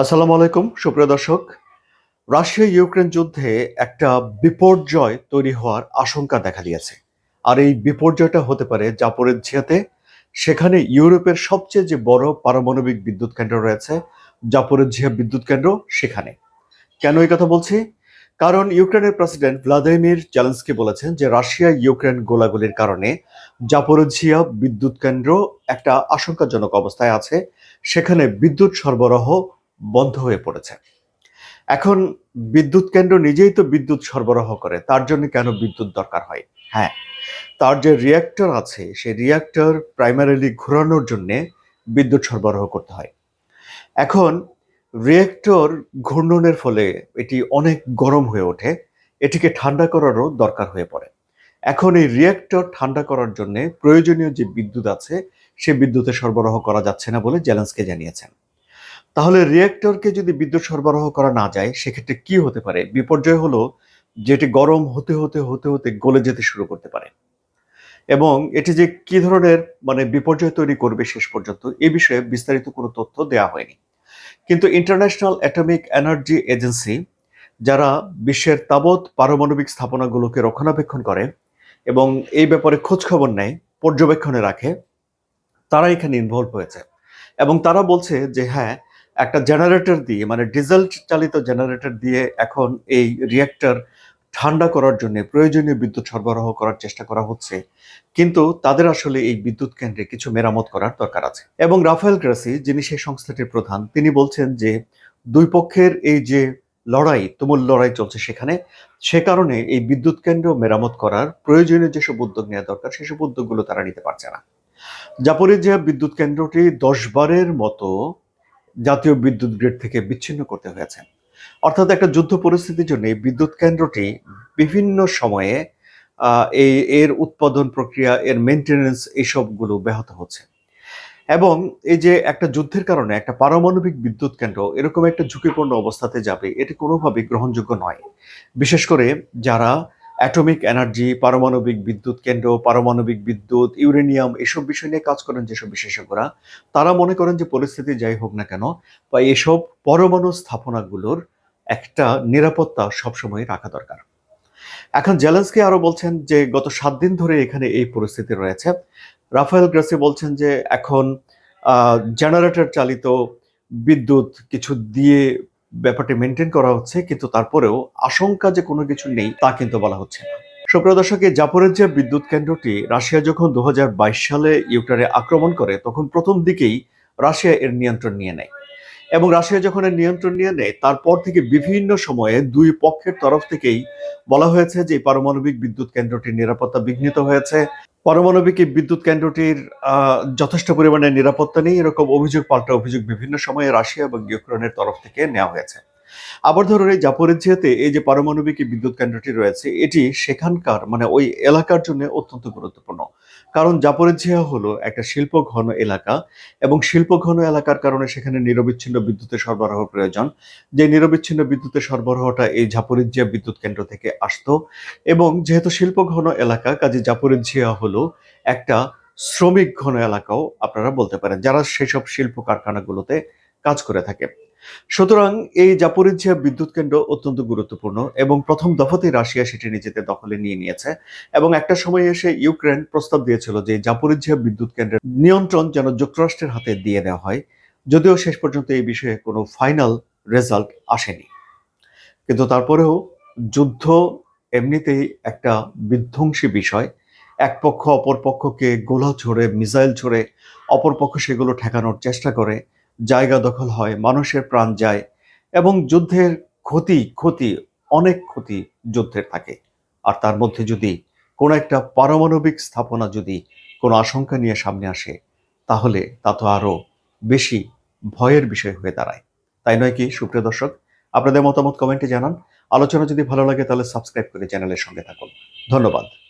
আসসালামু আলাইকুম, সুপ্রিয় দর্শক। রাশিয়া ইউক্রেন যুদ্ধে একটা বিপর্যয় তৈরি হওয়ার আশঙ্কা দেখা দিয়েছে। আর এই বিপর্যয়টা হতে পারে জাপোরেজিয়াতে সেখানে ইউরোপের সবচেয়ে যে বড় পারমাণবিক বিদ্যুৎ কেন্দ্র রয়েছে জাপোরেজিয়া বিদ্যুৎ কেন্দ্র সেখানে। কেন এই কথা বলছি? কারণ ইউক্রেনের প্রেসিডেন্ট ভ্লাদিমির চ্যালেন্সকি বলেছেন যে রাশিয়া ইউক্রেন গোলাগুলির কারণে জাপোরেজিয়া বিদ্যুৎ কেন্দ্র একটা আশঙ্কাজনক অবস্থায় আছে। সেখানে বিদ্যুৎ সরবরাহ বন্ধ হয়ে পড়েছে। এখন বিদ্যুৎ কেন্দ্র নিজেই তো বিদ্যুৎ সরবরাহ করে, তার জন্য কেন বিদ্যুৎ দরকার হয়? হ্যাঁ তার যে রিয়াক্টর আছে, সেই রিয়াক্টর প্রাইমারিলি ঘোরানোর জন্য বিদ্যুৎ সরবরাহ করতে হয়। এখন রিয়াক্টর ঘূর্ণনের ফলে এটি অনেক গরম হয়ে ওঠে, এটিকে ঠান্ডা করারও দরকার হয়ে পড়ে। এখন এই রিয়াক্টর ঠান্ডা করার জন্য প্রয়োজনীয় যে বিদ্যুৎ আছে, সে বিদ্যুতের সরবরাহ করা যাচ্ছে না বলে জ্যালেন্সকে জানিয়েছেন। তাহলে রিয়েক্টরকে যদি বিদ্যুৎ সরবরাহ করা না যায়, সেক্ষেত্রে কি হতে পারে? বিপর্যয় হলো যেটি গরম হতে হতে হতে হতে গলে যেতে শুরু করতে পারে। এবং এটি যে কি ধরনের মানে বিপর্যয় তৈরি করবে শেষ পর্যন্ত, এ বিষয়ে বিস্তারিত কোনো তথ্য দেওয়া হয়নি। কিন্তু ইন্টারন্যাশনাল অ্যাটমিক এনার্জি এজেন্সি যারা বিশ্বের তাবৎ পারমাণবিক স্থাপনাগুলোকে রক্ষণাবেক্ষণ করে এবং এই ব্যাপারে খোঁজখবর নেয়, পর্যবেক্ষণে রাখে, তারা এখানে ইনভলভ হয়েছে। এবং তারা বলছে যে হ্যাঁ একটা জেনারেটর দিয়ে মানে ডিজেল চালিত জেনারেটর দিয়ে এখন এই রিয়েক্টর ঠান্ডা করার জন্য, প্রয়োজনীয় বিদ্যুৎ সরবরাহ করার চেষ্টা করা হচ্ছে। কিন্তু তাদের আসলে এই বিদ্যুৎ কেন্দ্রে কিছু মেরামত করার দরকার আছে। এবং রাফায়েল গ্রাসি, যিনি সেই সংস্থাটির প্রধান, তিনি বলছেন যে দুই পক্ষের এই যে লড়াই, তুমুল লড়াই চলছে সেখানে, সে কারণে এই বিদ্যুৎ কেন্দ্র মেরামত করার প্রয়োজনীয় যেসব উদ্যোগ নেওয়া দরকার, সেসব উদ্যোগগুলো তারা নিতে পারছে না। জাপরিজিয়া বিদ্যুৎ কেন্দ্রটি দশ বারের মতো জাতীয় বিদ্যুৎ গ্রিড থেকে বিচ্ছিন্ন করতে হয়েছে। অর্থাৎ একটা যুদ্ধ পরিস্থিতির জন্য এই বিদ্যুৎ কেন্দ্রটি বিভিন্ন সময়ে এই, এর উৎপাদন প্রক্রিয়া, এর মেনটেনেন্স এইসবগুলো ব্যাহত হচ্ছে। এবং এই যে একটা যুদ্ধের কারণে একটা পারমাণবিক বিদ্যুৎ কেন্দ্র এরকম একটা ঝুঁকিপূর্ণ অবস্থাতে যাবে, এটি কোনোভাবেই গ্রহণযোগ্য নয়। বিশেষ করে যারা অ্যাটমিক এনার্জি, পারমাণবিক বিদ্যুৎ কেন্দ্র, পারমাণবিক বিদ্যুৎ, ইউরেনিয়াম এসব বিষয় নিয়ে কাজ করেন যেসব বিশেষজ্ঞরা। তারা মনে করেন যে পরিস্থিতি যাই হোক না কেন, বা এসব পরমাণু স্থাপনাগুলোর একটা নিরাপত্তা সবসময় রাখা দরকার। এখন জেলেন্সকি আরও বলছেন যে গত সাত দিন ধরে এখানে এই পরিস্থিতি রয়েছে। রাফায়েল গ্রাসি বলছেন যে এখন জেনারেটর চালিত বিদ্যুৎ কিছু দিয়ে ব্যাপারটি মেনটেন করা হচ্ছে, কিন্তু তারপরেও আশঙ্কা যে কোনো কিছু নেই, তা কিন্তু বলা হচ্ছে না। সুপ্রিয় দর্শক জাপোরেজিয়া বিদ্যুৎ কেন্দ্রটি রাশিয়া যখন দু সালে ইউক্রেনে আক্রমণ করে, তখন প্রথম দিকেই রাশিয়া এর নিয়ন্ত্রণ নিয়ে নেয়। এবং রাশিয়া যখন এর নিয়ন্ত্রণ নিয়ে নেয়, তারপর থেকে বিভিন্ন সময়ে দুই পক্ষের তরফ থেকেই বলা হয়েছে যে পারমাণবিক বিদ্যুৎ কেন্দ্রটির নিরাপত্তা বিঘ্নিত হয়েছে। পারমাণবিক বিদ্যুৎ কেন্দ্রটির যথেষ্ট পরিমাণে নিরাপত্তা নেই। এরকম অভিযোগ পাল্টা অভিযোগ বিভিন্ন সময়ে রাশিয়া এবং ইউক্রেনের তরফ থেকে নেওয়া হয়েছে। আবার ধরুন এই জাপোরেজিয়াতে এই যে পারমাণবিক বিদ্যুৎ কেন্দ্রটি রয়েছে, এটি সেখানকার মানে ওই এলাকার জন্য অত্যন্ত গুরুত্বপূর্ণ। কারণ জাপোরেজিয়া হলো একটা শিল্প ঘন এলাকা এবং শিল্প ঘন এলাকার কারণে সেখানে নিরবিচ্ছিন্ন বিদ্যুতের সরবরাহ প্রয়োজন। যে নিরবিচ্ছিন্ন বিদ্যুতের সরবরাহটা এই জাপোরেজিয়া বিদ্যুৎ কেন্দ্র থেকে আসতো এবং যেহেতু শিল্প ঘন এলাকা, কাজে জাপোরেজিয়া হলো একটা শ্রমিক ঘন এলাকাও আপনারা বলতে পারেন, যারা সেসব শিল্প কারখানাগুলোতে কাজ করে থাকে। সুতরাং এই জাপোরিজিয়া বিদ্যুৎ কেন্দ্র অত্যন্ত গুরুত্বপূর্ণ এবং প্রথম দফাতেই রাশিয়া সেটি নিজেদের দখলে নিয়ে নিয়েছে এবং একটা সময় এসে ইউক্রেন প্রস্তাব দিয়েছিল যে জাপোরিজিয়া বিদ্যুৎ কেন্দ্রের নিয়ন্ত্রণ যেন যুক্তরাষ্ট্রের হাতে দিয়ে দেওয়া হয়। যদিও শেষ পর্যন্ত এই বিষয়ে কোনো ফাইনাল রেজাল্ট আসেনি। কিন্তু তারপরেও যুদ্ধ এমনিতেই একটা বিধ্বংসী বিষয়। এক পক্ষ অপর পক্ষকে গোলা ছড়ে, মিসাইল ছড়ে, অপর পক্ষ সেগুলো ঠেকানোর চেষ্টা করে। জায়গা দখল হয়, মানুষের প্রাণ যায় এবং যুদ্ধের ক্ষতি ক্ষতি, অনেক ক্ষতি যুদ্ধের থাকে। আর তার মধ্যে যদি কোনো একটা পারমাণবিক স্থাপনা যদি কোনো আশঙ্কা নিয়ে সামনে আসে, তাহলে তা তো আরও বেশি ভয়ের বিষয় হয়ে দাঁড়ায়। তাই নয় কি, সুপ্রিয় দর্শক, আপনাদের মতামত কমেন্টে জানান। আলোচনা যদি ভালো লাগে, তাহলে সাবস্ক্রাইব করে চ্যানেলের সঙ্গে থাকুন। ধন্যবাদ।